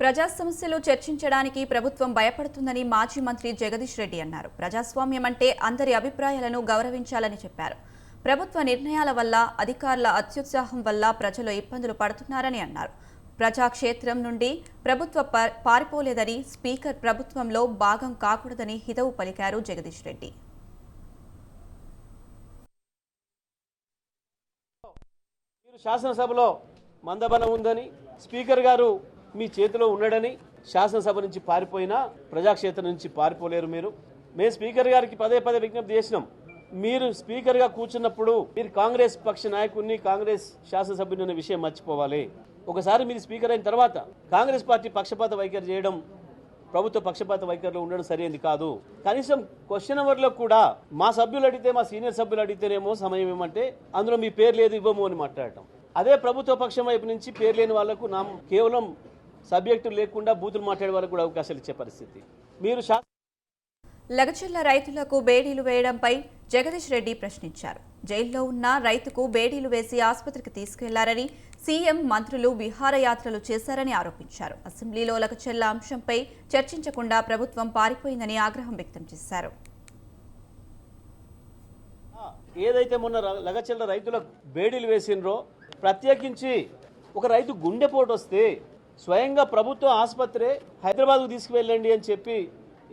ప్రజా సమస్యలు చర్చించడానికి ప్రభుత్వం భయపడుతుందని మాజీ మంత్రి జగదీష్ రెడ్డి అన్నారు. ప్రజాస్వామ్యం అంటే అందరి అభిప్రాయాలను గౌరవించాలని చెప్పారు. ప్రభుత్వ నిర్ణయాల వల్ల అధికారుల అత్యుత్సాహం వల్ల ప్రజలు ఇబ్బందులు పడుతున్నారని అన్నారు. ప్రజాక్షేత్రం నుండి ప్రభుత్వ పారిపోలేదని స్పీకర్ ప్రభుత్వంలో భాగం కాకూడదని హితవు పలికారు జగదీష్ రెడ్డి. శాసనసభలో మందబలం ఉందని స్పీకర్ గారు మీ చేతిలో ఉన్నాడని శాసనసభ నుంచి పారిపోయినా ప్రజాక్షేత్రం నుంచి పారిపోలేరు మీరు. మేము స్పీకర్ గారికి పదే పదే విజ్ఞప్తి చేసినాం. మీరు స్పీకర్గా కూర్చున్నప్పుడు మీరు కాంగ్రెస్ పక్ష నాయకుడిని కాంగ్రెస్ శాసనసభ్యుని అనే విషయం మర్చిపోవాలి. ఒకసారి మీరు స్పీకర్ అయిన తర్వాత కాంగ్రెస్ పార్టీ పక్షపాత వైఖరి చేయడం ప్రభుత్వ పక్షపాత వైఖరిలో ఉండడం సరైనది కాదు. కనీసం క్వశ్చన్ అవర్లో కూడా మా సభ్యులు అడిగితే మా సీనియర్ సభ్యులు అడిగితేనేమో సమయం ఏమంటే అందులో మీ పేరు లేదు ఇవ్వము అని మాట్లాడటం. అదే ప్రభుత్వ పక్షం వైపు నుంచి పేరు లేని వాళ్ళకు నా కేవలం సబ్జెక్టు లేకుండా బూతులు మాట్లాడే వాళ్ళకు కూడా అవకాశాలు ఇచ్చే పరిస్థితి. మీరు లగచర్ల రైతులకు బేడీలు వేయడంపై జగదీష్ రెడ్డి ప్రశ్నించారు. జైల్లో ఉన్న రైతుకు బేడీలు వేసి ఆసుపత్రికి తీసుకెళ్ళారని సీఎం మంత్రులు విహారయాత్రలు చేశారని ఆరోపించారు. అసెంబ్లీలో లగచర్ల అంశంపై చర్చించకుండా ప్రభుత్వం పారిపోయిందని ఆగ్రహం వ్యక్తం చేశారు. ఏదైతే మొన్న లగచెల్ల రైతులకు బేడీలు వేసిండ్రో ప్రత్యేకించి ఒక రైతు గుండెపోటు వస్తే స్వయంగా ప్రభుత్వ ఆసుపత్రి హైదరాబాద్కు తీసుకువెళ్ళండి అని చెప్పి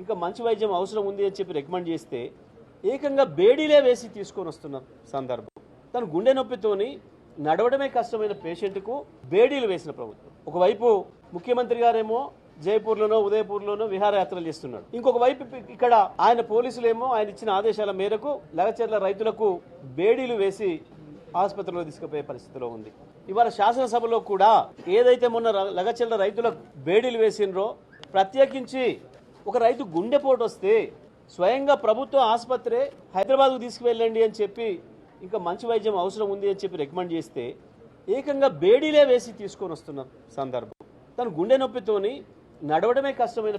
ఇంకా మంచి వైద్యం అవసరం ఉంది అని చెప్పి రికమెండ్ చేస్తే ఏకంగా బేడీలే వేసి తీసుకొని వస్తున్న సందర్భం. తను గుండె నొప్పితోని నడవడమే కష్టమైన పేషెంట్కు బేడీలు వేసిన ప్రభుత్వం. ఒకవైపు ముఖ్యమంత్రి గారేమో జైపూర్లోనో ఉదయపూర్లోనో విహారయాత్రలు చేస్తున్నాడు. ఇంకొక వైపు ఇక్కడ ఆయన పోలీసులేమో ఆయన ఇచ్చిన ఆదేశాల మేరకు లగచర్ల రైతులకు బేడీలు వేసి ఆసుపత్రిలో తీసుకుపోయే పరిస్థితిలో ఉంది. ఇవాళ శాసనసభలో కూడా ఏదైతే మొన్న లగచెల్ల రైతులకు బేడీలు వేసిండ్రో ప్రత్యేకించి ఒక రైతు గుండెపోటు వస్తే స్వయంగా ప్రభుత్వ ఆసుపత్రి హైదరాబాద్కు తీసుకువెళ్ళండి అని చెప్పి ఇంకా మంచి వైద్యం అవసరం ఉంది అని చెప్పి రికమెండ్ చేస్తే ఏకంగా బేడీలే వేసి తీసుకొని వస్తున్న సందర్భం. తను గుండె నొప్పితోని నడవడమే కష్టమైన